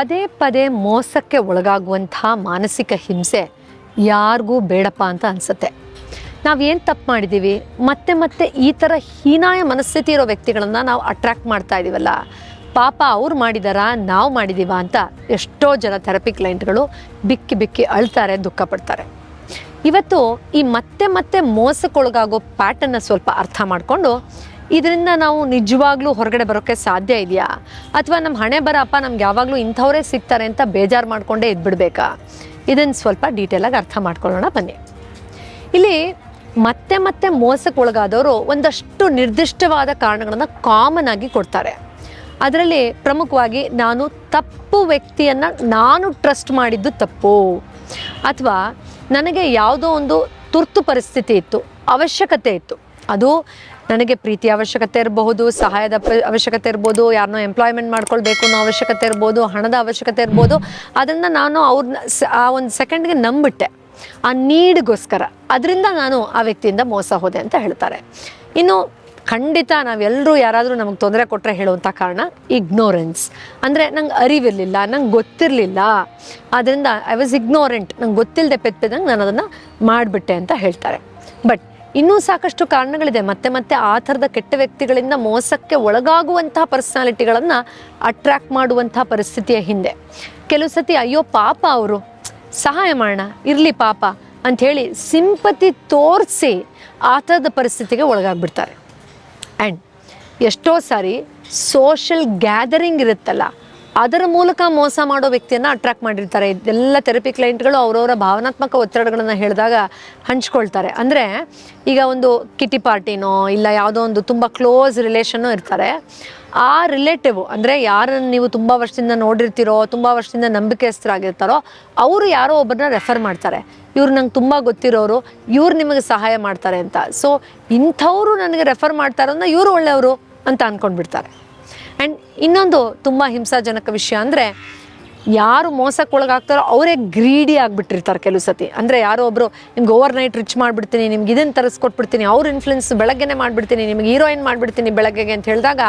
ಪದೇ ಪದೇ ಮೋಸಕ್ಕೆ ಒಳಗಾಗುವಂಥ ಮಾನಸಿಕ ಹಿಂಸೆ ಯಾರಿಗೂ ಬೇಡಪ್ಪ ಅಂತ ಅನಿಸುತ್ತೆ. ನಾವೇನು ತಪ್ಪು ಮಾಡಿದ್ದೀವಿ ಮತ್ತೆ ಮತ್ತೆ ಈ ಥರ ಹೀನಾಯ ಮನಸ್ಥಿತಿ ಇರೋ ವ್ಯಕ್ತಿಗಳನ್ನು ನಾವು ಅಟ್ರ್ಯಾಕ್ಟ್ ಮಾಡ್ತಾ ಇದ್ದೀವಲ್ಲ ಪಾಪ ಅವ್ರು ಮಾಡಿದಾರಾ, ನಾವು ಮಾಡಿದ್ದೀವ ಅಂತ ಎಷ್ಟೋ ಜನ ಥೆರಪಿ ಕ್ಲೈಂಟ್ಗಳು ಬಿಕ್ಕಿ ಬಿಕ್ಕಿ ಅಳ್ತಾರೆ, ದುಃಖ ಪಡ್ತಾರೆ. ಇವತ್ತು ಈ ಮತ್ತೆ ಮತ್ತೆ ಮೋಸಕ್ಕೊಳಗಾಗೋ ಪ್ಯಾಟರ್ನ ಸ್ವಲ್ಪ ಅರ್ಥ ಮಾಡಿಕೊಂಡು ಇದರಿಂದ ನಾವು ನಿಜವಾಗ್ಲೂ ಹೊರಗಡೆ ಬರೋಕ್ಕೆ ಸಾಧ್ಯ ಇದೆಯಾ? ಅಥವಾ ನಮ್ಮ ಹಣೆ ಬರಪ್ಪ, ನಮ್ಗೆ ಯಾವಾಗಲೂ ಇಂಥವರೇ ಸಿಗ್ತಾರೆ ಅಂತ ಬೇಜಾರು ಮಾಡಿಕೊಂಡೇ ಇದ್ಬಿಡ್ಬೇಕಾ? ಇದನ್ನು ಸ್ವಲ್ಪ ಡೀಟೇಲಾಗಿ ಅರ್ಥ ಮಾಡ್ಕೊಳ್ಳೋಣ, ಬನ್ನಿ. ಇಲ್ಲಿ ಮತ್ತೆ ಮತ್ತೆ ಮೋಸಕ್ಕೆ ಒಳಗಾದವರು ಒಂದಷ್ಟು ನಿರ್ದಿಷ್ಟವಾದ ಕಾರಣಗಳನ್ನು ಕಾಮನ್ ಆಗಿ ಕೊಡ್ತಾರೆ. ಅದರಲ್ಲಿ ಪ್ರಮುಖವಾಗಿ ನಾನು ತಪ್ಪು ವ್ಯಕ್ತಿಯನ್ನು ನಾನು ಟ್ರಸ್ಟ್ ಮಾಡಿದ್ದು ತಪ್ಪು. ಅಥವಾ ನನಗೆ ಯಾವುದೋ ಒಂದು ತುರ್ತು ಪರಿಸ್ಥಿತಿ ಇತ್ತು, ಅವಶ್ಯಕತೆ ಇತ್ತು. ಅದು ನನಗೆ ಪ್ರೀತಿ ಅವಶ್ಯಕತೆ ಇರಬಹುದು, ಸಹಾಯದ ಅವಶ್ಯಕತೆ ಇರ್ಬೋದು ಯಾರನ್ನೋ ಎಂಪ್ಲಾಯ್ಮೆಂಟ್ ಮಾಡ್ಕೊಳ್ಬೇಕು ಅನ್ನೋ ಅವಶ್ಯಕತೆ ಇರ್ಬೋದು ಹಣದ ಅವಶ್ಯಕತೆ ಇರ್ಬೋದು ಅದನ್ನು ನಾನು ಅವ್ರನ್ನ ಆ ಒಂದು ಸೆಕೆಂಡ್ಗೆ ನಂಬಿಟ್ಟೆ. ಆ ನೀಡ್ಗೋಸ್ಕರ ಅದರಿಂದ ನಾನು ಆ ವ್ಯಕ್ತಿಯಿಂದ ಮೋಸ ಹೋದೆ ಅಂತ ಹೇಳ್ತಾರೆ. ಇನ್ನು ಖಂಡಿತ ನಾವೆಲ್ಲರೂ ಯಾರಾದರೂ ನಮಗೆ ತೊಂದರೆ ಕೊಟ್ಟರೆ ಹೇಳುವಂಥ ಕಾರಣ ಇಗ್ನೋರೆನ್ಸ್ ಅಂದರೆ ನಂಗೆ ಅರಿವಿರಲಿಲ್ಲ, ನಂಗೆ ಗೊತ್ತಿರಲಿಲ್ಲ. ಆದ್ದರಿಂದ ಐ ವಾಸ್ ಇಗ್ನೋರೆಂಟ್ ನಂಗೆ ಗೊತ್ತಿಲ್ಲದೆ ಪೆದ್ದಂಗೆ ನಾನು ಅದನ್ನು ಮಾಡಿಬಿಟ್ಟೆ ಅಂತ ಹೇಳ್ತಾರೆ. ಬಟ್ ಇನ್ನೂ ಸಾಕಷ್ಟು ಕಾರಣಗಳಿದೆ. ಮತ್ತೆ ಮತ್ತೆ ಆ ಥರದ ಕೆಟ್ಟ ವ್ಯಕ್ತಿಗಳಿಂದ ಮೋಸಕ್ಕೆ ಒಳಗಾಗುವಂತಹ ಪರ್ಸನಾಲಿಟಿಗಳನ್ನು ಅಟ್ರ್ಯಾಕ್ಟ್ ಮಾಡುವಂತಹ ಪರಿಸ್ಥಿತಿಯ ಹಿಂದೆ. ಕೆಲವು ಸತಿ ಅಯ್ಯೋ ಪಾಪ ಅವರು. ಸಹಾಯ ಮಾಡೋಣ, ಇರಲಿ ಪಾಪ ಅಂಥೇಳಿ ಸಿಂಪತಿ ತೋರಿಸಿ ಆ ಥರದ ಪರಿಸ್ಥಿತಿಗೆ ಒಳಗಾಗ್ಬಿಡ್ತಾರೆ. ಆ್ಯಂಡ್ ಎಷ್ಟೋ ಸಾರಿ ಸೋಷಲ್ ಗ್ಯಾದರಿಂಗ್ ಇರುತ್ತಲ್ಲ ಅದರ ಮೂಲಕ ಮೋಸ ಮಾಡೋ ವ್ಯಕ್ತಿಯನ್ನು ಅಟ್ರಾಕ್ಟ್ ಮಾಡಿರ್ತಾರೆ. ಎಲ್ಲ ಥೆರಪಿ ಕ್ಲೈಂಟ್ಗಳು ಅವರವರ ಭಾವನಾತ್ಮಕ ಒತ್ತಡಗಳನ್ನು ಹೇಳಿದಾಗ ಹಂಚ್ಕೊಳ್ತಾರೆ. ಅಂದರೆ ಈಗ ಒಂದು ಕಿಟಿ ಪಾರ್ಟಿನೋ ಇಲ್ಲ ಯಾವುದೋ ಒಂದು ತುಂಬ ಕ್ಲೋಸ್ ರಿಲೇಷನ್ನೋ ಇರ್ತಾರೆ. ಆ ರಿಲೇಟಿವ್ ಅಂದರೆ ಯಾರನ್ನು ನೀವು ತುಂಬ ವರ್ಷದಿಂದ ನೋಡಿರ್ತೀರೋ, ತುಂಬ ವರ್ಷದಿಂದ ನಂಬಿಕೆಸ್ತರಾಗಿರ್ತಾರೋ ಅವರು ಯಾರೋ ಒಬ್ಬರನ್ನ ರೆಫರ್ ಮಾಡ್ತಾರೆ. ಇವ್ರು ನಂಗೆ ತುಂಬ ಗೊತ್ತಿರೋರು, ಇವ್ರು ನಿಮಗೆ ಸಹಾಯ ಮಾಡ್ತಾರೆ ಅಂತ. ಸೊ ಇಂಥವ್ರು ನನಗೆ ರೆಫರ್ ಮಾಡ್ತಾರನ್ನ ಇವರು ಒಳ್ಳೆಯವರು ಅಂತ ಅಂದ್ಕೊಂಡ್ಬಿಡ್ತಾರೆ ಆ್ಯಂಡ್ ಇನ್ನೊಂದು ತುಂಬ ಹಿಂಸಾಜನಕ ವಿಷಯ ಅಂದರೆ ಯಾರು ಮೋಸಕ್ಕೊಳಗಾಗ್ತಾರೋ ಅವರೇ ಗ್ರೀಡಿ ಆಗಿಬಿಟ್ಟಿರ್ತಾರೆ ಕೆಲವು ಸತಿ. ಅಂದರೆ ಯಾರೋ ಒಬ್ಬರು ನಿಮ್ಗೆ ಓವರ್ ನೈಟ್ ರಿಚ್ ಮಾಡಿಬಿಡ್ತೀನಿ, ನಿಮ್ಗೆ ಇದನ್ನು ತರಿಸ್ಕೊಟ್ಬಿಡ್ತೀನಿ, ಅವ್ರ ಇನ್ಫ್ಲುಯೆನ್ಸ್ ಬೆಳಗ್ಗೆನೇ ಮಾಡಿಬಿಡ್ತೀನಿ, ನಿಮ್ಗೆ ಹೀರೋಯಿನ್ ಮಾಡಿಬಿಡ್ತೀನಿ ಬೆಳಗ್ಗೆಗೆ ಅಂತ ಹೇಳಿದಾಗ,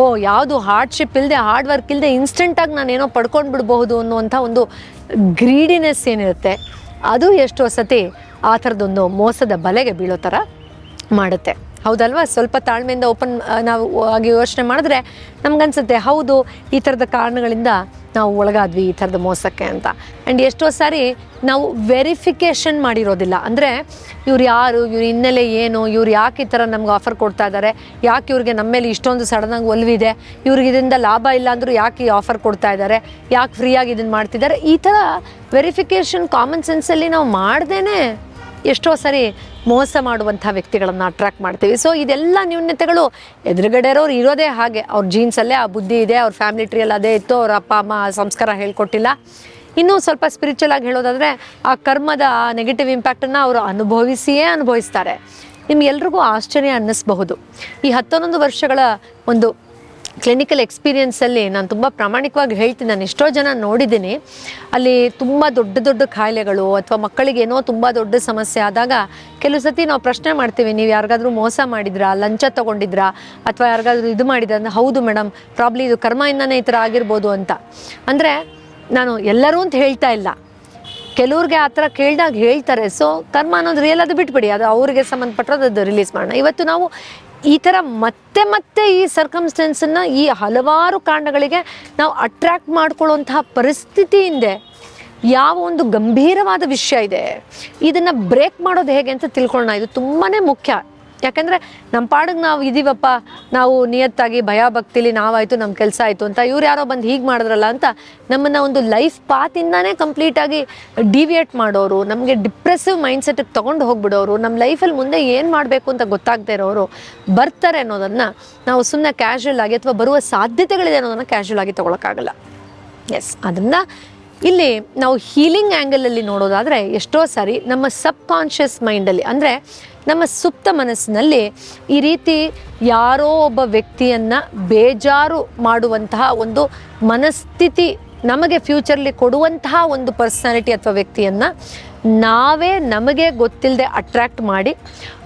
ಓ, ಯಾವುದು ಹಾರ್ಡ್ಶಿಪ್ ಇಲ್ಲದೆ ಹಾರ್ಡ್ ವರ್ಕ್ ಇಲ್ಲದೆ ಇನ್ಸ್ಟೆಂಟಾಗಿ ನಾನೇನೋ ಪಡ್ಕೊಂಡು ಬಿಡಬಹುದು ಅನ್ನುವಂಥ ಒಂದು ಗ್ರೀಡಿನೆಸ್ ಏನಿರುತ್ತೆ, ಅದು ಎಷ್ಟೋ ಸತಿ ಆ ಥರದೊಂದು ಮೋಸದ ಬಲೆಗೆ ಬೀಳೋ ಥರ ಮಾಡುತ್ತೆ. ಹೌದಲ್ವಾ? ಸ್ವಲ್ಪ ತಾಳ್ಮೆಯಿಂದ ಓಪನ್ ನಾವು ಆಗಿ ಯೋಚನೆ ಮಾಡಿದ್ರೆ ನಮ್ಗನ್ಸುತ್ತೆ, ಹೌದು, ಈ ಥರದ ಕಾರಣಗಳಿಂದ ನಾವು ಒಳಗಾದ್ವಿ ಈ ಥರದ ಮೋಸಕ್ಕೆ ಅಂತ. ಆ್ಯಂಡ್ ಎಷ್ಟೋ ಸಾರಿ ನಾವು ವೆರಿಫಿಕೇಷನ್ ಮಾಡಿರೋದಿಲ್ಲ. ಅಂದರೆ ಇವ್ರು ಯಾರು, ಇವ್ರ ಹಿನ್ನೆಲೆ ಏನು, ಇವ್ರು ಯಾಕೆ ಈ ಥರ ನಮ್ಗೆ ಆಫರ್ ಕೊಡ್ತಾ ಇದ್ದಾರೆ ಯಾಕೆ ಇವ್ರಿಗೆ ನಮ್ಮ ಮೇಲೆ ಇಷ್ಟೊಂದು ಸಡನ್ನಾಗಿ ಒಲವಿದೆ ಇವ್ರಿಗೆ ಇದರಿಂದ ಲಾಭ ಇಲ್ಲ ಅಂದರೂ ಯಾಕೆ ಈ ಆಫರ್ ಕೊಡ್ತಾ ಇದ್ದಾರೆ ಯಾಕೆ ಫ್ರೀಯಾಗಿ ಇದನ್ನು ಮಾಡ್ತಿದ್ದಾರೆ ಈ ಥರ ವೆರಿಫಿಕೇಷನ್ ಕಾಮನ್ ಸೆನ್ಸಲ್ಲಿ ನಾವು ಮಾಡ್ದೇನೆ ಎಷ್ಟೋ ಸರಿ ಮೋಸ ಮಾಡುವಂಥ ವ್ಯಕ್ತಿಗಳನ್ನು ಅಟ್ರ್ಯಾಕ್ಟ್ ಮಾಡ್ತೀವಿ. ಸೊ ಇದೆಲ್ಲ ನ್ಯೂನ್ಯತೆಗಳು ಎದುರುಗಡೆ ಇರೋರು ಇರೋದೇ ಹಾಗೆ. ಅವ್ರ ಜೀನ್ಸಲ್ಲೇ ಆ ಬುದ್ಧಿ ಇದೆ, ಅವ್ರ ಫ್ಯಾಮಿಲಿ ಟ್ರೀಯಲ್ಲಿ ಅದೇ ಇತ್ತು, ಅವ್ರ ಅಪ್ಪ, ಅಮ್ಮ ಆ ಸಂಸ್ಕಾರ ಹೇಳ್ಕೊಟ್ಟಿಲ್ಲ. ಇನ್ನೂ ಸ್ವಲ್ಪ ಸ್ಪಿರಿಚುವಲ್ ಆಗಿ ಹೇಳೋದಾದರೆ, ಆ ಕರ್ಮದ ನೆಗೆಟಿವ್ ಇಂಪ್ಯಾಕ್ಟನ್ನು ಅವರು ಅನುಭವಿಸಿಯೇ ಅನುಭವಿಸ್ತಾರೆ. ನಿಮ್ಗೆಲ್ರಿಗೂ ಆಶ್ಚರ್ಯ ಅನ್ನಿಸ್ಬಹುದು. ಈ ಹತ್ತೊಂದೊಂದು ವರ್ಷಗಳ ಒಂದು ಕ್ಲಿನಿಕಲ್ ಎಕ್ಸ್ಪೀರಿಯನ್ಸಲ್ಲಿ ನಾನು ತುಂಬ ಪ್ರಾಮಾಣಿಕವಾಗಿ ಹೇಳ್ತೀನಿ. ನಾನು ಎಷ್ಟೋ ಜನ ನೋಡಿದ್ದೀನಿ. ಅಲ್ಲಿ ತುಂಬ ದೊಡ್ಡ ದೊಡ್ಡ ಕಾಯಿಲೆಗಳು ಅಥವಾ ಮಕ್ಕಳಿಗೆ ಏನೋ ತುಂಬ ದೊಡ್ಡ ಸಮಸ್ಯೆ ಆದಾಗ ಕೆಲವು ಸತಿ ನಾವು ಪ್ರಶ್ನೆ ಮಾಡ್ತೀವಿ, ನೀವು ಯಾರಿಗಾದ್ರೂ ಮೋಸ ಮಾಡಿದ್ರಾ? ಲಂಚ ತೊಗೊಂಡಿದ್ರಾ? ಅಥವಾ ಯಾರಿಗಾದ್ರೂ ಇದು ಮಾಡಿದ್ರಾ? ಅಂದ್ರೆ, ಹೌದು ಮೇಡಮ್ ಪ್ರಾಬ್ಲಿ ಇದು ಕರ್ಮದಿಂದನೇ ಈ ಥರ ಆಗಿರ್ಬೋದು ಅಂತ. ಅಂದರೆ, ನಾನು ಎಲ್ಲರೂ ಅಂತ ಹೇಳ್ತಾ ಇಲ್ಲ. ಕೆಲವ್ರಿಗೆ ಆ ಥರ ಕೇಳಿದಾಗ ಹೇಳ್ತಾರೆ. ಸೊ ಕರ್ಮ ಅನ್ನೋದು ರಿಯಲ್ ಅದು ಬಿಟ್ಬಿಡಿ. ಅದು ಅವ್ರಿಗೆ ಸಂಬಂಧಪಟ್ಟಿರೋದು ಅದು ರಿಲೀಸ್ ಮಾಡೋಣ. ಇವತ್ತು ನಾವು ಈ ಥರ ಮತ್ತೆ ಮತ್ತೆ ಈ ಸರ್ಕಮ್ಸ್ಟೆನ್ಸನ್ನು ಈ ಹಲವಾರು ಕಾರಣಗಳಿಗೆ ನಾವು ಅಟ್ರ್ಯಾಕ್ಟ್ ಮಾಡ್ಕೊಳ್ಳುವಂತಹ ಪರಿಸ್ಥಿತಿಯಿಂದ ಯಾವ ಒಂದು ಗಂಭೀರವಾದ ವಿಷಯ ಇದೆ. ಇದನ್ನು ಬ್ರೇಕ್ ಮಾಡೋದು ಹೇಗೆ ಅಂತ ತಿಳ್ಕೊಳ್ಳೋಣ. ಇದು ತುಂಬಾ ಮುಖ್ಯ. ಯಾಕಂದರೆ ನಮ್ಮ ಪಾಡಿಗೆ ನಾವು ಇದೀವಪ್ಪ, ನಾವು ನಿಯತ್ತಾಗಿ ಭಯ ಭಕ್ತಿಲಿ ನಾವಾಯಿತು ನಮ್ಮ ಕೆಲಸ ಆಯಿತು ಅಂತ ಇವ್ರು ಯಾರೋ ಬಂದು ಹೀಗೆ ಮಾಡಿದ್ರಲ್ಲ ಅಂತ ನಮ್ಮನ್ನು ಒಂದು ಲೈಫ್ ಪಾತಿಂದಾನೇ ಕಂಪ್ಲೀಟಾಗಿ ಡಿವಿಯೇಟ್ ಮಾಡೋರು, ನಮಗೆ ಡಿಪ್ರೆಸಿವ್ ಮೈಂಡ್ಸೆಟ್ಟಿಗೆ ತೊಗೊಂಡು ಹೋಗ್ಬಿಡೋರು ನಮ್ಮ ಲೈಫಲ್ಲಿ ಮುಂದೆ ಏನು ಮಾಡಬೇಕು ಅಂತ ಗೊತ್ತಾಗದೇ ಇರೋರು ಬರ್ತಾರೆ ಅನ್ನೋದನ್ನು ನಾವು ಸುಮ್ಮನೆ ಕ್ಯಾಶುವಲ್ ಆಗಿ ಅಥವಾ ಬರುವ ಸಾಧ್ಯತೆಗಳಿದೆ ಅನ್ನೋದನ್ನು ಕ್ಯಾಶುವಲ್ ಆಗಿ ತೊಗೊಳಕ್ಕಾಗಲ್ಲ. ಎಸ್ ಅದರಿಂದ ಇಲ್ಲಿ ನಾವು ಹೀಲಿಂಗ್ ಆ್ಯಂಗಲಲ್ಲಿ ನೋಡೋದಾದರೆ ಎಷ್ಟೋ ಸಾರಿ ನಮ್ಮ ಸಬ್ ಕಾನ್ಷಿಯಸ್ ಮೈಂಡಲ್ಲಿ ಅಂದರೆ ನಮ್ಮ ಸುಪ್ತ ಮನಸ್ಸಿನಲ್ಲಿ ಈ ರೀತಿ ಯಾರೋ ಒಬ್ಬ ವ್ಯಕ್ತಿಯನ್ನು ಬೇಜಾರು ಮಾಡುವಂತಹ ಒಂದು ಮನಸ್ಥಿತಿ ನಮಗೆ ಫ್ಯೂಚರ್ಲಿ ಕೊಡುವಂತಹ ಒಂದು ಪರ್ಸನಾಲಿಟಿ ಅಥವಾ ವ್ಯಕ್ತಿಯನ್ನು ನಾವೇ ನಮಗೆ ಗೊತ್ತಿಲ್ಲದೆ ಅಟ್ರ್ಯಾಕ್ಟ್ ಮಾಡಿ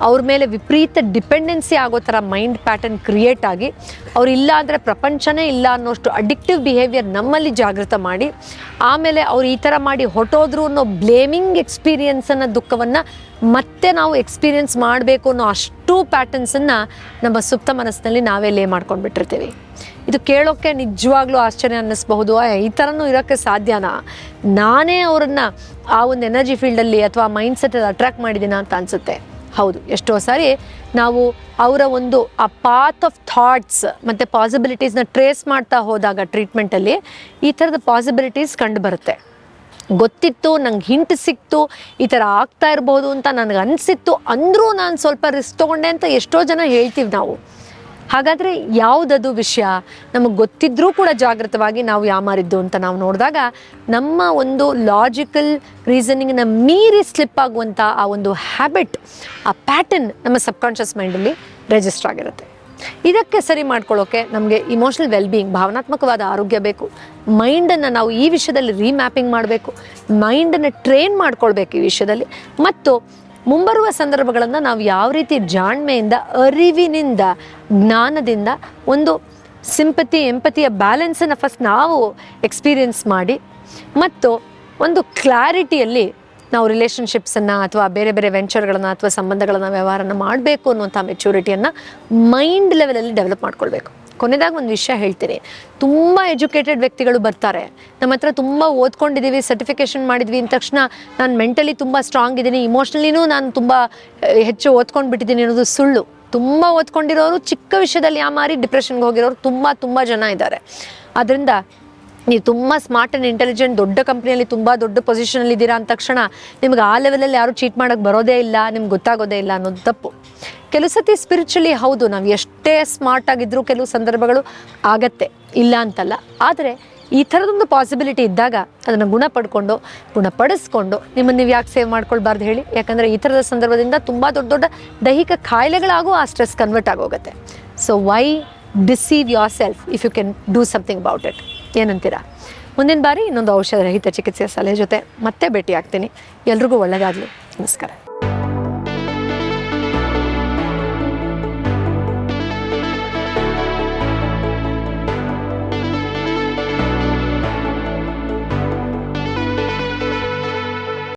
ಅವ್ರ ಮೇಲೆ ವಿಪರೀತ ಡಿಪೆಂಡೆನ್ಸಿ ಆಗೋ ಥರ ಮೈಂಡ್ ಪ್ಯಾಟರ್ನ್ ಕ್ರಿಯೇಟ್ ಆಗಿ ಅವ್ರು ಇಲ್ಲ ಅಂದರೆ ಪ್ರಪಂಚನೇ ಇಲ್ಲ ಅನ್ನೋಷ್ಟು ಅಡಿಕ್ಟಿವ್ ಬಿಹೇವಿಯರ್ ನಮ್ಮಲ್ಲಿ ಜಾಗೃತ ಮಾಡಿ, ಆಮೇಲೆ ಅವ್ರು ಈ ಥರ ಮಾಡಿ ಹೊಟ್ಟೋದ್ರು ಅನ್ನೋ ಬ್ಲೇಮಿಂಗ್ ಎಕ್ಸ್ಪೀರಿಯನ್ಸನ್ನು ದುಃಖವನ್ನು ಮತ್ತೆ ನಾವು ಎಕ್ಸ್ಪೀರಿಯನ್ಸ್ ಮಾಡಬೇಕು ಅನ್ನೋ ಅಷ್ಟು ಪ್ಯಾಟರ್ನ್ಸನ್ನು ನಮ್ಮ ಸುಪ್ತ ಮನಸ್ಸಿನಲ್ಲಿ ನಾವೇ ಲೇ ಮಾಡ್ಕೊಂಡು ಬಿಟ್ಟಿರ್ತೀವಿ ಇದು ಕೇಳೋಕ್ಕೆ ನಿಜವಾಗ್ಲೂ ಆಶ್ಚರ್ಯ ಅನ್ನಿಸ್ಬಹುದು. ಈ ಥರನೂ ಇರೋಕ್ಕೆ ಸಾಧ್ಯನಾ? ನಾನೇ ಅವರನ್ನು ಆ ಒಂದು ಎನರ್ಜಿ ಫೀಲ್ಡಲ್ಲಿ ಅಥವಾ ಮೈಂಡ್ ಸೆಟಲ್ಲಿ ಅಟ್ರ್ಯಾಕ್ಟ್ ಮಾಡಿದ್ದೀನ ಅಂತ ಅನಿಸುತ್ತೆ. ಹೌದು, ಎಷ್ಟೋ ಸಾರಿ ನಾವು ಅವರ ಒಂದು, ಆ ಪಾತ್ ಆಫ್ ಥಾಟ್ಸ್ ಮತ್ತು ಪಾಸಿಬಿಲಿಟೀಸ್ನ ಟ್ರೇಸ್ ಮಾಡ್ತಾ ಹೋದಾಗ ಟ್ರೀಟ್ಮೆಂಟಲ್ಲಿ ಈ ಥರದ ಪಾಸಿಬಿಲಿಟೀಸ್ ಕಂಡು ಬರುತ್ತೆ. ಗೊತ್ತಿತ್ತು, ನಂಗೆ ಹಿಂಟ್ ಸಿಕ್ತು, ಈ ಥರ ಆಗ್ತಾ ಇರ್ಬೋದು ಅಂತ ನನಗೆ ಅನಿಸಿತ್ತು. ಅಂದರೂ ನಾನು ಸ್ವಲ್ಪ ರಿಸ್ಕ್ ತೊಗೊಂಡೆ ಅಂತ ಎಷ್ಟೋ ಜನ ಹೇಳ್ತೀವಿ ನಾವು. ಹಾಗಾದರೆ ಯಾವುದದು ವಿಷಯ? ನಮಗೆ ಗೊತ್ತಿದ್ರೂ ಕೂಡ ಜಾಗೃತವಾಗಿ ನಾವು ಯಾಮಾರಿದ್ದು ಅಂತ ನಾವು ನೋಡಿದಾಗ ನಮ್ಮ ಒಂದು ಲಾಜಿಕಲ್ ರೀಸನಿಂಗ್ನ ಮೀರಿ ಸ್ಲಿಪ್ ಆಗುವಂಥ ಆ ಒಂದು ಹ್ಯಾಬಿಟ್ ಆ ಪ್ಯಾಟರ್ನ್ ನಮ್ಮ ಸಬ್ಕಾನ್ಷಿಯಸ್ ಮೈಂಡಲ್ಲಿ ರಿಜಿಸ್ಟರ್ ಆಗಿರುತ್ತೆ. ಇದಕ್ಕೆ ಸರಿ ಮಾಡ್ಕೊಳ್ಳೋಕೆ ನಮಗೆ ಇಮೋಷನಲ್ ವೆಲ್ಬೀಯಿಂಗ್ ಭಾವನಾತ್ಮಕವಾದ ಆರೋಗ್ಯ ಬೇಕು. ಮೈಂಡನ್ನು ನಾವು ಈ ವಿಷಯದಲ್ಲಿ ರೀಮ್ಯಾಪಿಂಗ್ ಮಾಡಬೇಕು. ಮೈಂಡನ್ನು ಟ್ರೈನ್ ಮಾಡ್ಕೊಳ್ಬೇಕು ಈ ವಿಷಯದಲ್ಲಿ. ಮತ್ತು ಮುಂಬರುವ ಸಂದರ್ಭಗಳನ್ನು ನಾವು ಯಾವ ರೀತಿ ಜಾಣ್ಮೆಯಿಂದ, ಅರಿವಿನಿಂದ, ಜ್ಞಾನದಿಂದ, ಒಂದು ಸಿಂಪತಿ ಎಂಪತಿಯ ಬ್ಯಾಲೆನ್ಸನ್ನು ಫಸ್ಟ್ ನಾವು ಎಕ್ಸ್ಪೀರಿಯನ್ಸ್ ಮಾಡಿ, ಮತ್ತು ಒಂದು ಕ್ಲಾರಿಟಿಯಲ್ಲಿ ನಾವು ರಿಲೇಷನ್ಶಿಪ್ಸನ್ನು ಅಥವಾ ಬೇರೆ ಬೇರೆ ವೆಂಚರ್ಗಳನ್ನು ಅಥವಾ ಸಂಬಂಧಗಳನ್ನು ವ್ಯವಹಾರನ ಮಾಡಬೇಕು ಅನ್ನುವಂಥ ಮೆಚುರಿಟಿಯನ್ನು ಮೈಂಡ್ ಲೆವೆಲಲ್ಲಿ ಡೆವಲಪ್ ಮಾಡ್ಕೊಳ್ಬೇಕು. ಕೊನೆದಾಗ ಒಂದು ವಿಷಯ ಹೇಳ್ತೀನಿ. ತುಂಬ ಎಜುಕೇಟೆಡ್ ವ್ಯಕ್ತಿಗಳು ಬರ್ತಾರೆ. ನಮ್ಮ ಹತ್ರ ತುಂಬ ಓದ್ಕೊಂಡಿದ್ದೀವಿ ಸರ್ಟಿಫಿಕೇಷನ್ ಮಾಡಿದ್ವಿ ಅಂದ ತಕ್ಷಣ ನಾನು ಮೆಂಟಲಿ ತುಂಬ ಸ್ಟ್ರಾಂಗ್ ಇದ್ದೀನಿ. ಇಮೋಷ್ನಲಿನೂ ನಾನು ತುಂಬ ಹೆಚ್ಚು ಓದ್ಕೊಂಡು ಬಿಟ್ಟಿದ್ದೀನಿ ಅನ್ನೋದು ಸುಳ್ಳು. ತುಂಬ ಓದ್ಕೊಂಡಿರೋರು ಚಿಕ್ಕ ವಿಷಯದಲ್ಲಿ ಯಾಮಾರಿ ಡಿಪ್ರೆಷನ್ಗೆ ಹೋಗಿರೋರು ತುಂಬ ತುಂಬ ಜನ ಇದ್ದಾರೆ. ಅದರಿಂದ ನೀವು ತುಂಬ ಸ್ಮಾರ್ಟ್ ಆ್ಯಂಡ್ ಇಂಟೆಲಿಜೆಂಟ್ ದೊಡ್ಡ ಕಂಪ್ನಿಯಲ್ಲಿ ತುಂಬ ದೊಡ್ಡ ಪೊಸಿಷನಲ್ಲಿ ಇದ್ದೀರಾ ಅಂದ ತಕ್ಷಣ ನಿಮ್ಗೆ ಆ ಲೆವೆಲಲ್ಲಿ ಯಾರು ಚೀಟ್ ಮಾಡೋಕ್ಕೆ ಬರೋದೇ ಇಲ್ಲ, ನಿಮ್ಗೆ ಗೊತ್ತಾಗೋದೇ ಇಲ್ಲ ಅನ್ನೋದು ತಪ್ಪು. ಕೆಲವು ಸತಿ ಸ್ಪಿರಿಚುಲಿ ಹೌದು, ನಾವು ಎಷ್ಟೇ ಸ್ಮಾರ್ಟ್ ಆಗಿದ್ರೂ ಕೆಲವು ಸಂದರ್ಭಗಳು ಆಗತ್ತೆ, ಇಲ್ಲ ಅಂತಲ್ಲ. ಆದರೆ ಈ ಥರದೊಂದು ಪಾಸಿಬಿಲಿಟಿ ಇದ್ದಾಗ ಅದನ್ನು ಗುಣಪಡ್ಕೊಂಡು, ಗುಣಪಡಿಸ್ಕೊಂಡು ನಿಮ್ಮನ್ನು ನೀವು ಯಾಕೆ ಸೇವ್ ಮಾಡ್ಕೊಳ್ಬಾರ್ದು ಹೇಳಿ? ಯಾಕಂದರೆ ಈ ಥರದ ಸಂದರ್ಭದಿಂದ ತುಂಬ ದೊಡ್ಡ ದೊಡ್ಡ ದೈಹಿಕ ಕಾಯಿಲೆಗಳಾಗೂ ಆ ಸ್ಟ್ರೆಸ್ ಕನ್ವರ್ಟ್ ಆಗೋಗುತ್ತೆ. So why deceive yourself if you can do something about it ಏನಂತೀರಾ? ಮುಂದಿನ ಬಾರಿ ಇನ್ನೊಂದು ಔಷಧ ರಹಿತ ಚಿಕಿತ್ಸೆ ಸಲಹೆ ಜೊತೆ ಮತ್ತೆ ಭೇಟಿ ಆಗ್ತೀನಿ ಎಲ್ರಿಗೂ ಒಳ್ಳೆಯದಾಗಲಿ ನಮಸ್ಕಾರ.